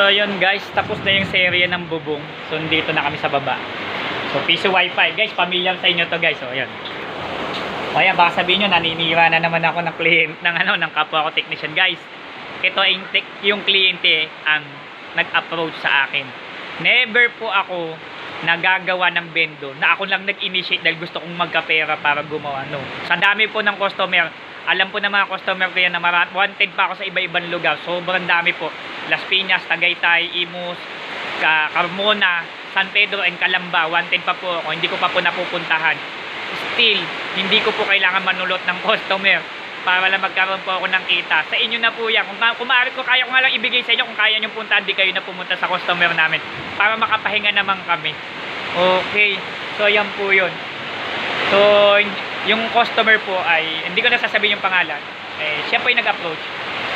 So yun guys, tapos na yung serye ng bubong. So dito na kami sa baba. So piso wifi. Guys, familiar sa inyo to guys. So yun. O yan, baka sabihin nyo, naninira na naman ako ng client, ng ano, ng kapwa ko technician. Guys, ito yung, yung kliyente ang nag-approach sa akin. Never po ako nagagawa ng bendo na ako lang nag-initiate dahil gusto kong magkapera para gumawa. No. Sa dami po ng customer, alam po ng mga customer ko yan na wanted pa ako sa iba-ibang lugar. Sobrang dami po. Las Piñas, Tagaytay, Imus, Carmona, San Pedro, and Calamba. Wanted pa po ako. Hindi ko pa po napupuntahan. Still, hindi ko po kailangan manulot ng customer para lang magkaroon po ako ng kita. Sa inyo na po yan. Kung, kung maaari ko, kaya ko nga lang ibigay sa inyo kung kaya nyo puntahan, di kayo na pumunta sa customer namin para makapahinga naman kami. Okay. So, yan po yun. So, yung customer po ay, hindi ko na sasabihin yung pangalan. Eh, siya po yung nag-approach.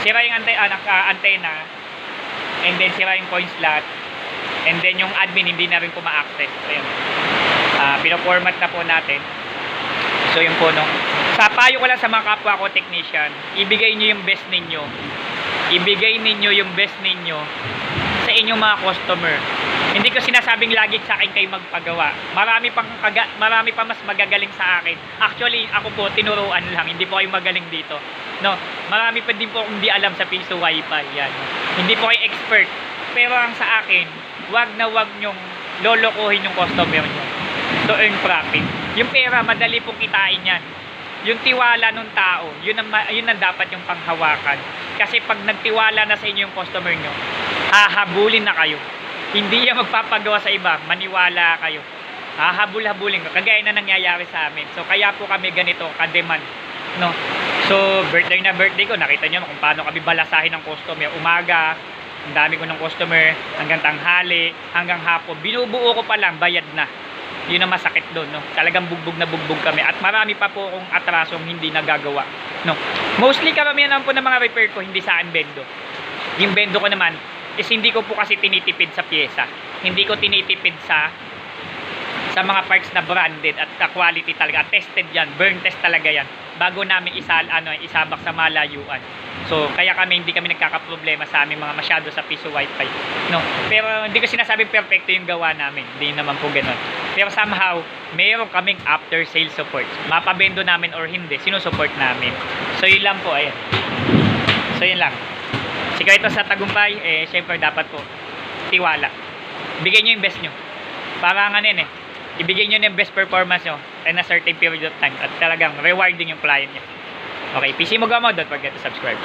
Sira yung ante, ah, naka- antena. And then, sira yung coin slot. And then, yung admin, hindi na rin po ma-access. Ayun. Ah, pino-format na po natin. So, yun po, no. Sa payo ko lang sa mga kapwa ko technician, ibigay nyo yung best ninyo. Ibigay ninyo yung best ninyo sa inyong mga customer. Hindi ko sinasabing lagi sa akin kayo magpagawa. Marami pang kaga, marami pa mas magagaling sa akin. Actually, ako po tinuruan lang, hindi po kayo magaling dito. No, marami pa din po akong di alam sa piso wifi yan. Hindi po kayo expert. Pero ang sa akin, wag na wag nyong lolokohin yung customer nyo to earn profit. Yung pera, madali pong kitain yan. Yung tiwala ng tao, yun ang, yun ang dapat yung panghawakan. Kasi pag nagtiwala na sa inyo yung customer nyo, hahabulin na kayo. Hindi yan magpapagawa sa iba, maniwala kayo. Hahabul-habulin ka. Kagaya na nangyayari sa amin. So, kaya po kami ganito, ka-demand. No? So, birthday na birthday ko, nakita nyo kung paano kami balasahin ng customer. Umaga, ang dami ko ng customer, hanggang tanghali, hanggang hapon. Binubuo ko pa lang, bayad na. Yun ang masakit doon, no? Talagang bugbog na bugbog kami. At marami pa po akong atrasong hindi nagagawa, no? Mostly karamihan naman po ng mga repair ko, hindi sa akin bendo. Yung bendo ko naman, is hindi ko po kasi tinitipid sa pyesa. Hindi ko tinitipid sa sa mga parts na branded at ka quality talaga. Tested yan. Burn test talaga yan. Bago namin isal ano isabak sa malayuan so kaya kami hindi kami nagkakaproblema sa aming mga masyado sa piso wifi. No? Pero hindi ko sinasabing perfecto yung gawa namin. Hindi naman po ganoon pero somehow meron kaming after sales support. Mapabendo namin or hindi sinusupport namin. So yun lang po. Ayan. So yun lang. Sikreto sa tagumpay eh syempre dapat po tiwala. Bigyan nyo yung best nyo. Para nga eh ibigay nyo na yung best performance nyo in a certain period of time at talagang rewarding yung client nyo. Okay, PC mo gamo, don't forget to subscribe.